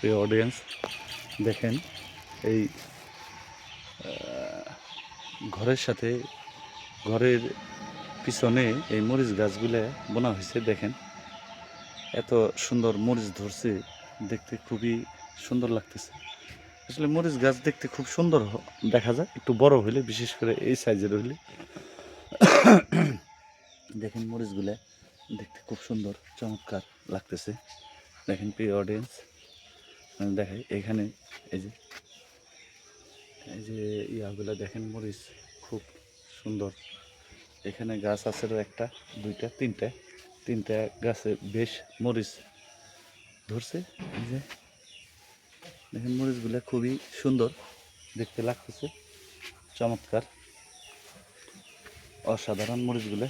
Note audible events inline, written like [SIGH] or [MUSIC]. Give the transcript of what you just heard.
প্রিয় অডিয়েন্স দেখেন এই ঘরের সাথে, ঘরের পিছনে এই মরিচ গাছগুলো বোনা হয়েছে, দেখেন। এত সুন্দর মরিচ ধরছে, দেখতে খুবই সুন্দর লাগতেছে। আসলে মরিচ গাছ দেখতে খুব সুন্দর দেখা যায়, একটু বড় হইলে, বিশেষ করে এই সাইজের হইলে। [COUGHS] দেখেন মরিচগুলো দেখতে খুব সুন্দর, চমৎকার লাগতেছে। দেখেন প্রিয় অডিয়েন্স দেখাই এখানে, এই যে এই যে ইয়াগুলো দেখেন, মরিচ খুব সুন্দর। এখানে গাছ আছে একটা, দুইটা, তিনটা। তিনটা গাছে বেশ মরিচ ধরছে, এই যে। দেখেন, মরিচগুলো খুবই সুন্দর, দেখতে লাগতেছে। চমৎকার। অসাধারণ মরিচগুলো।